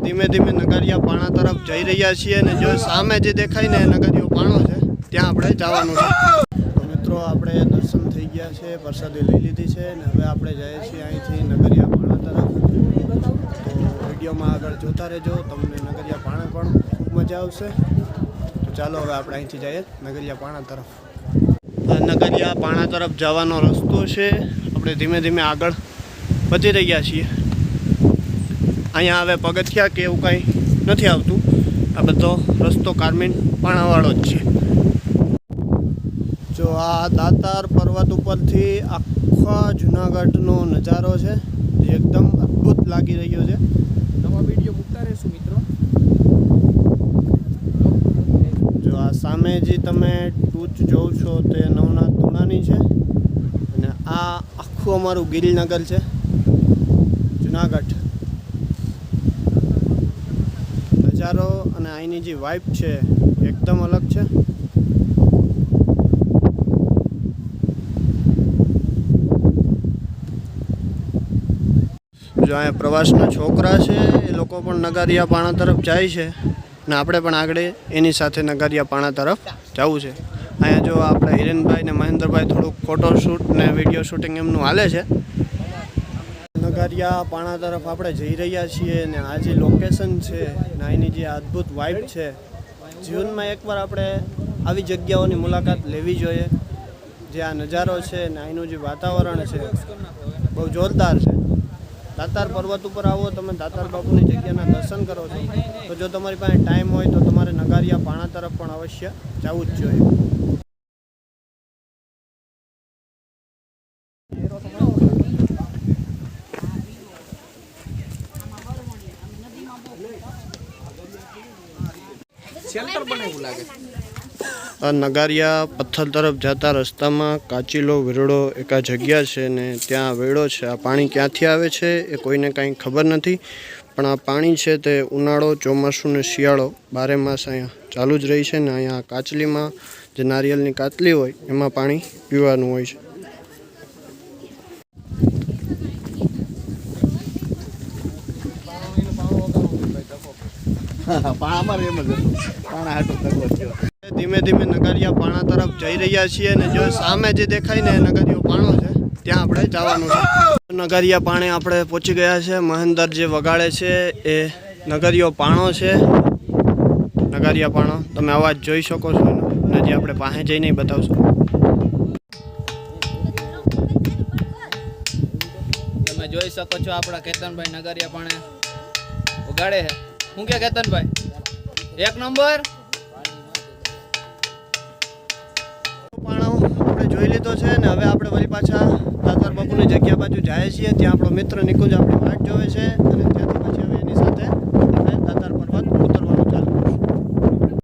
ધીમે ધીમે નગરિયા પાણા તરફ જઈ રહ્યા છીએ અને જો સામે જે દેખાય ને નગરિયો પાણો છે, ત્યાં આપણે જવાનું છે. મિત્રો, આપણે દર્શન થઈ ગયા છે, પ્રસાદી લઈ લીધી છે અને હવે આપણે જઈએ છીએ અહીંથી નગરિયા પાણા તરફ. તો વિડીયોમાં આગળ જોતા રહેજો, તમને નગરિયા પાણા પણ ખૂબ મજા આવશે. તો ચાલો હવે આપણે અહીંથી જઈએ નગરિયા પાણા તરફ. નગરિયા પાણા તરફ જવાનો રસ્તો છે. આપણે ધીમે ધીમે આગળ વધી રહ્યા છીએ. અહીંયા હવે પગથિયા કે એવું કાંઈ નથી આવતું. આ બધો રસ્તો કારમીન પાણાવાળો જ છે. જો આ દાતાર પર્વત ઉપરથી આખા જુનાગઢનો નજારો છે. જે એકદમ અદ્ભુત લાગી રહ્યો છે. નવા વીડિયો મૂકતા રહેશું મિત્રો. જો આ સામે જે તમે ટૂચ જોવ છો તે નવનાથ તુણાની છે. અને આ આખું અમારું ગિરિનગર છે. જુનાગઢ. નજારો અને અહીંની જે વાઇબ છે, એકદમ અલગ છે. જો અહીંયા પ્રવાસના છોકરા છે, એ લોકો પણ નગારિયા પાણા તરફ જાય છે ને આપણે પણ આગળ એની સાથે નગારિયા પાણા તરફ જવું છે. અહીંયા જો આપણે હિરેનભાઈ ને મહેન્દ્રભાઈ થોડુંક ફોટોશૂટ ને વીડિયો શૂટિંગ એમનું હાલે છે. નગારિયા પાણા તરફ આપણે જઈ રહ્યા છીએ ને આ જે લોકેશન છે, ને અહીંની જે અદ્ભુત વાઇબ છે, જીવનમાં એકવાર આપણે આવી જગ્યાઓની મુલાકાત લેવી જોઈએ, જે આ નજારો છે ને અહીંનું જે વાતાવરણ છે, બહુ જોરદાર છે. દાતાર પર્વત ઉપર આવો, તમે દાતાર બાપુની જગ્યાના દર્શન કરો છો. તો જો તમારી પાસે ટાઈમ હોય તો તમારે નગારિયા પાણા તરફ પણ અવશ્ય જવું જ જોઈએ. આ નગારિયા પથ્થર તરફ જતા રસ્તામાં કાચીલો, વેરડો એક જગ્યા છે ને ત્યાં વેડો છે. આ પાણી ક્યાંથી આવે છે એ કોઈને કાંઈ ખબર નથી, પણ આ પાણી છે તે ઉનાળો, ચોમાસું ને શિયાળો બારે માસ અહીંયા ચાલુ જ રહી છે ને અહીંયા કાચલીમાં જે નારિયેલની કાચલી હોય એમાં પાણી પીવાનું હોય છે. પાણામાં એમ જ પાણા હાટો તકવો થયો ધીમે ધીમે નગરિયા પાણા તરફ જઈ રહ્યા છીએ અને જો સામે જે દેખાય ને એ નગરિયો પાણો છે ત્યાં આપણે જવાનું છે. નગરિયા પાણે આપણે પહોંચી ગયા છે. મહેન્દર જે વગાડે છે એ નગરિયો પાણો છે. નગરિયા પાણો તમે અવાજ જોઈ શકો છો અને જે આપણે પાસે જઈને બતાવશું. તમે જોઈ શકો છો આપણા કેતનભાઈ નગરિયા પાણે ઉગાડે છે. હું કે કેતનભાઈ? એક નંબર? પણ આપણે જોઈ લીધો છે ને હવે આપણે વળી પાછા તાતર બાપુની જગ્યા બાજુ જાય છીએ. ત્યાં આપણો મિત્ર નિકુંજ આપણે વાટ જોવે છે અને ત્યાંથી પછી હવે એની સાથે આપણે તાતર પર્વત